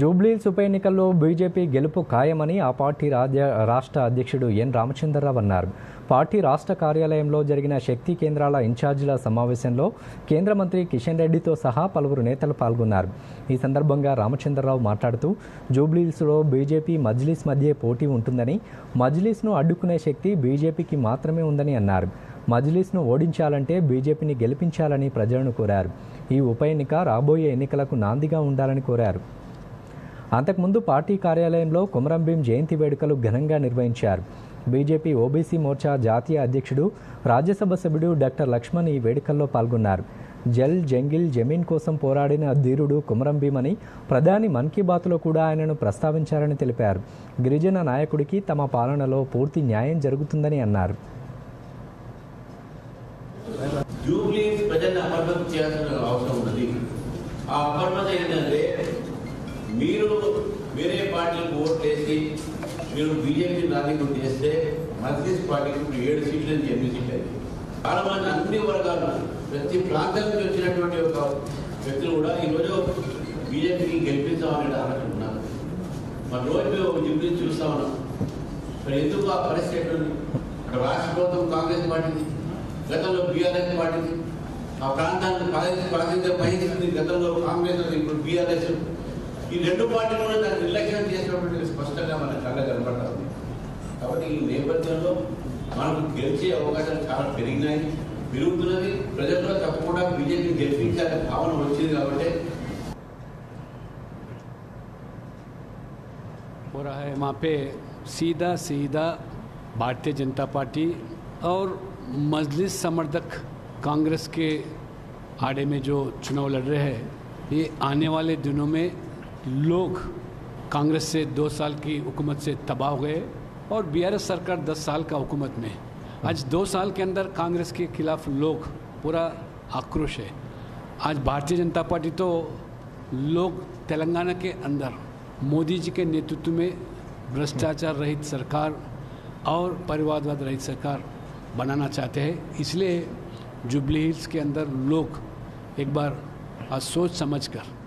జూబ్లీహిల్స్ ఉప ఎన్నికల్లో బీజేపీ గెలుపు ఖాయమని ఆ పార్టీ రాజ్య రాష్ట్ర అధ్యక్షుడు ఎన్ రామచంద్రరావు అన్నారు. పార్టీ రాష్ట్ర కార్యాలయంలో జరిగిన శక్తి కేంద్రాల ఇన్ఛార్జీల సమావేశంలో కేంద్ర మంత్రి కిషన్ రెడ్డితో సహా పలువురు నేతలు పాల్గొన్నారు. ఈ సందర్భంగా రామచంద్రరావు మాట్లాడుతూ జూబ్లీహిల్స్లో బీజేపీ మజ్లిస్ మధ్య పోటీ ఉంటుందని మజ్లీస్ను అడ్డుకునే శక్తి బీజేపీకి మాత్రమే ఉందని అన్నారు. మజ్లిస్ను ఓడించాలంటే బీజేపీని గెలిపించాలని ప్రజలను కోరారు. ఈ ఉప ఎన్నిక రాబోయే ఎన్నికలకు నాందిగా ఉండాలని కోరారు. అంతకుముందు పార్టీ కార్యాలయంలో కొమరంభీం జయంతి వేడుకలు ఘనంగా నిర్వహించారు. బీజేపీ ఓబీసీ మోర్చా జాతీయ అధ్యక్షుడు రాజ్యసభ సభ్యుడు డాక్టర్ లక్ష్మణ్ ఈ వేడుకల్లో పాల్గొన్నారు. జల్ జంగిల్ జమీన్ కోసం పోరాడిన ధీరుడు కుమరంభీమని ప్రధాని మన్ కీ బాత్లో కూడా ఆయనను ప్రస్తావించారని తెలిపారు. గిరిజన నాయకుడికి తమ పాలనలో పూర్తి న్యాయం జరుగుతుందని అన్నారు. జూబ్లీ చేయాల్సిన అవసరం ఉన్నది. ఆ అపర్మత ఏంటంటే మీరు వేరే పార్టీలకు ఓట్ వేసి మీరు బీజేపీ రాజకీయం చేస్తే మధ్యస్ పార్టీకి ఇప్పుడు ఏడు సీట్లు నుంచి ఎనిమిది సీట్లు అయింది చాలా మంది అన్ని వర్గాలు ప్రతి ప్రాంతం నుంచి వచ్చినటువంటి ఒక వ్యక్తులు కూడా ఈరోజు బీజేపీకి గెలిపించామనే ఆలోచన ఉన్నారు. మరి రోజు మేము ఒక జూబ్లీ చూస్తా ఉన్నాం. మరి ఎందుకు ఆ పరిస్థితి ఎట్లుంది? అక్కడ రాష్ట్ర ప్రభుత్వం కాంగ్రెస్ పార్టీది గతంలో బీఆర్ఎస్ పార్టీది. ఆ ప్రాంతాన్ని ప్రాతినిధ్యం ప్రాతినిధ్యం గతంలో కాంగ్రెస్ ఇప్పుడు బీఆర్ఎస్. ఈ రెండు పార్టీలు కూడా దాన్ని నిర్లక్ష్యం చేసినటువంటి స్పష్టంగా మన కళ్ళ కనబడతా ఉంది కాబట్టి ఈ నేపథ్యంలో మనకు గెలిచే అవకాశాలు చాలా పెరిగినాయి పెరుగుతున్నది ప్రజల్లో తప్పకుండా బీజేపీ గెలిపించాలనే భావన వచ్చింది కాబట్టి हो रहा है वहाँ पे सीधा सीधा भारतीय जनता पार्टी और मजलिस समर्थक कांग्रेस के आड़े में जो चुनाव लड़ रहे हैं ये आने वाले दिनों में लोग कांग्रेस से दो साल की हुकूमत से तबाह हो गए और बीआरएस सरकार दस साल का हुकूमत में। आज दो साल के अंदर कांग्रेस के खिलाफ लोग पूरा आक्रोश है। आज भारतीय जनता पार्टी तो लोग तेलंगाना के अंदर मोदी जी के नेतृत्व में भ्रष्टाचार रहित सरकार और परिवारवाद रहित सरकार बनाना चाहते हैं। इसलिए जुबली हिल्स के अंदर लोग एक बार आज सोच समझ कर